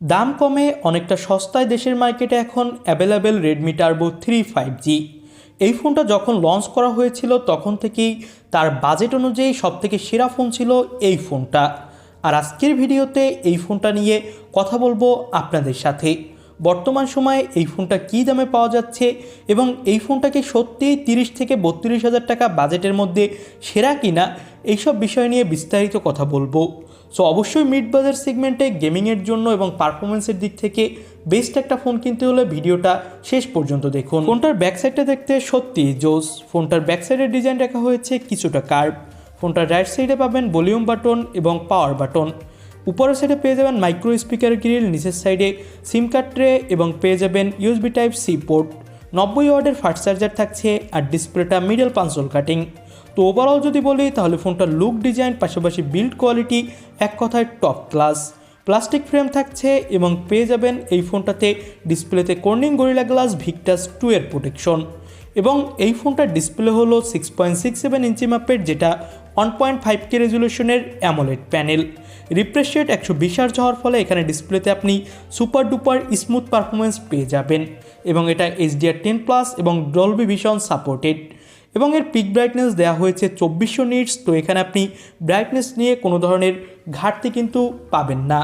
দাম কমে অনেকটা সস্তায় দেশের মার্কেটে এখন available Redmi Turbo three five G এই ফোনটা যখন লঞ্চ করা হয়েছিল, তখন থেকেই তার বাজেট অনুযায়ী সবথেকে সেরা ফোন ছিল এই ফোনটা। আর আজকের ভিডিওতে এই ফোনটা নিয়ে কথা বলব আপনাদের সাথে। বর্তমান সময়ে এই ফোনটা কী দামে পাওয়া যাচ্ছে এবং এই ফোনটাকে সত্যিই তিরিশ থেকে বত্রিশ হাজার টাকা বাজেটের মধ্যে সেরা কিনা, এইসব বিষয় নিয়ে বিস্তারিত কথা বলব। সো অবশ্যই মিড বাজার সেগমেন্টে গেমিংয়ের জন্য এবং পারফরমেন্সের দিক থেকে বেস্ট একটা ফোন কিনতে হলে ভিডিওটা শেষ পর্যন্ত দেখুন। ফোনটার ব্যাক সাইডটা দেখতে সত্যি জোস। ফোনটার ব্যাক সাইডের ডিজাইন রাখা হয়েছে কিছুটা কার্ভ ফোনটার রাইট সাইডে পাবেন ভলিউম বাটন এবং পাওয়ার বাটন উপরের সাইডে পেয়ে যাবেন মাইক্রো স্পিকার গ্রিল নিচের সাইডে সিম কার্ড ট্রে এবং পেয়ে যাবেন ইউএসবি টাইপ সি পোর্ট নব্বই ওয়ার্ডের ফাস্ট চার্জার থাকছে আর ডিসপ্লেটা মিডল পাঁচল কাটিং তো ওভারঅল যদি বলি, তাহলে ফোনটার লুক ডিজাইন পাশাপাশি বিল্ড কোয়ালিটি এক কথায় টপ ক্লাস প্লাস্টিক ফ্রেম থাকছে এবং পেয়ে যাবেন এই ফোনটাতে ডিসপ্লেতে Corning Gorilla glass Victus two এর প্রোটেকশন এবং এই ফোনটার ডিসপ্লে হলো six point six seven inch মাপের, যেটা ওয়ান পয়েন্ট ফাইভ কে রেজুলেশনের অ্যামোলেড প্যানেল রিফ্রেশ রেট একশো বিশ হার্জ হওয়ার ফলে এখানে ডিসপ্লেতে আপনি সুপার ডুপার স্মুথ পারফরমেন্স পেয়ে যাবেন। এবং এটা এইচডিআর টেন প্লাস এবং ডলবি ভিশন সাপোর্টেড এবং এর পিক ব্রাইটনেস দেওয়া হয়েছে চব্বিশশো নিটস তো এখানে আপনি ব্রাইটনেস নিয়ে কোনো ধরনের ঘাটতি কিন্তু পাবেন না।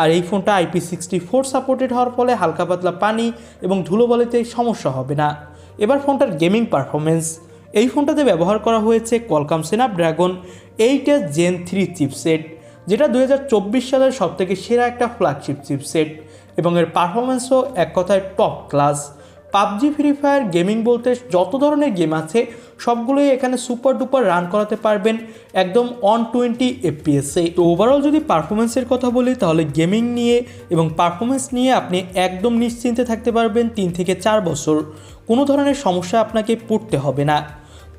আর এই ফোনটা আইপি সিক্সটি ফোর সাপোর্টেড হওয়ার ফলে হালকা পাতলা পানি এবং ধুলোবলিতে সমস্যা হবে না। এবার ফোনটার গেমিং পারফরমেন্স এই ফোনটাতে ব্যবহার করা হয়েছে Qualcomm Snapdragon eight Gen three chipset যেটা দু হাজার চব্বিশ সালের সবথেকে সেরা একটা ফ্ল্যাগশিপ চিপসেট এবং এর পারফরমেন্সও এক কথায় top class PUBG Free Fire gaming বলতে যত ধরনের গেম আছে, সবগুলোই এখানে সুপার ডুপার রান করাতে পারবেন একদম অন টোয়েন্টি এফপিএসে তো ওভারঅল যদি পারফরমেন্সের কথা বলি, তাহলে গেমিং নিয়ে এবং পারফরমেন্স নিয়ে আপনি একদম নিশ্চিন্তে থাকতে পারবেন তিন থেকে চার বছর। কোনো ধরনের সমস্যা আপনাকে পড়তে হবে না।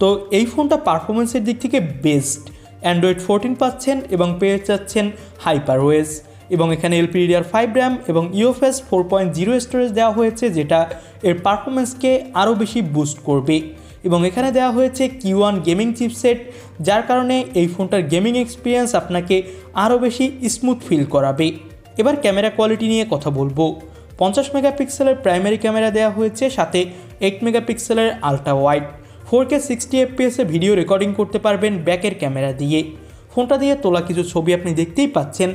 তো এই ফোনটা পারফরমেন্সের দিক থেকে বেস্ট অ্যান্ড্রয়েড ফোরটিন পাচ্ছেন এবং পেয়ে যাচ্ছেন হাইপারওয়েজ এবং এখানে এলপিডিআর ফাইভ র্যাম এবং UFS four point zero storage দেওয়া হয়েছে, যেটা এর পারফরমেন্সকে আরও বেশি বুস্ট করবে। এবং এখানে দেওয়া হয়েছে কিউ ওয়ান গেমিং চিপসেট যার কারণে এই ফোনটার গেমিং এক্সপিরিয়েন্স আপনাকে আরও বেশি স্মুথ ফিল করাবে। এবার ক্যামেরা কোয়ালিটি নিয়ে কথা বলব। পঞ্চাশ মেগাপিক্সেলের প্রাইমারি ক্যামেরা দেওয়া হয়েছে, সাথে এইট মেগাপিক্সেলের ultra wide four K sixty এফপিএসে video recording করতে পারবেন ব্যাকের ক্যামেরা দিয়ে। ফোনটা দিয়ে তোলা কিছু ছবি আপনি দেখতেই পাচ্ছেন।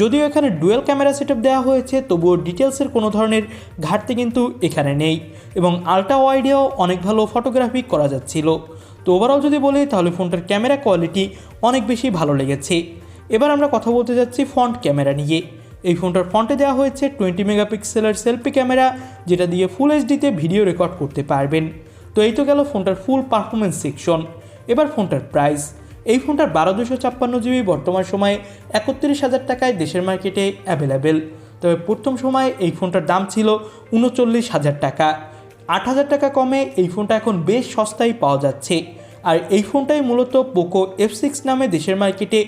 যদিও এখানে ডুয়েল ক্যামেরা সেটআপ দেওয়া হয়েছে, তবুও ডিটেলসের কোনো ধরনের ঘাটতি কিন্তু এখানে নেই এবং আলট্রা ওয়াইডেও অনেক ভালো ফটোগ্রাফি করা যাচ্ছিল। তো ওভারঅল যদি বলি, তাহলে ফোনটার ক্যামেরা কোয়ালিটি অনেক বেশি ভালো লেগেছে। এবার আমরা কথা বলতে যাচ্ছি ফ্রন্ট ক্যামেরা নিয়ে। এই ফোনটার ফ্রন্টে দেওয়া হয়েছে টোয়েন্টি মেগাপিক্সেলের সেলফি ক্যামেরা, যেটা দিয়ে ফুল এইচডিতে ভিডিও রেকর্ড করতে পারবেন। তো এই তো গেল ফোনটার ফুল পারফরমেন্স সেকশন এবার ফোনটার প্রাইস এই ফোনটার বারো দুশো ছাপ্পান্ন জিবি বর্তমান সময়ে একত্রিশ হাজার টাকায় দেশের মার্কেটে অ্যাভেলেবেল। তবে প্রথম সময়ে এই ফোনটার দাম ছিল উনচল্লিশ হাজার টাকা। আট হাজার টাকা কমে এই ফোনটা এখন বেশ সস্তায় পাওয়া যাচ্ছে। আর এই ফোনটাই মূলত পোকো এফ সিক্স নামে দেশের মার্কেটে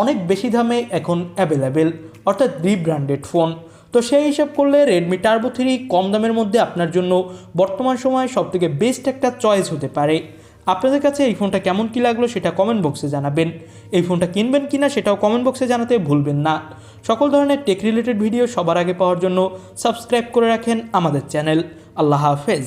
অনেক বেশি দামে এখন অ্যাভেলেবেল, অর্থাৎ রিব্র্যান্ডেড ফোন। তো সেই হিসাব করলে রেডমি টার্বো থ্রি কম দামের মধ্যে আপনার জন্য বর্তমান সময়ে সবথেকে বেস্ট একটা চয়েস হতে পারে। আপনাদের কাছে এই ফোনটা কেমন কী লাগল সেটা কমেন্ট বক্সে জানাবেন। এই ফোনটা কিনবেন কি না সেটাও কমেন্ট বক্সে জানাতে ভুলবেন না। সকল ধরনের টেক রিলেটেড ভিডিও সবার আগে পাওয়ার জন্য সাবস্ক্রাইব করে রাখেন আমাদের চ্যানেল আল্লাহ হাফেজ।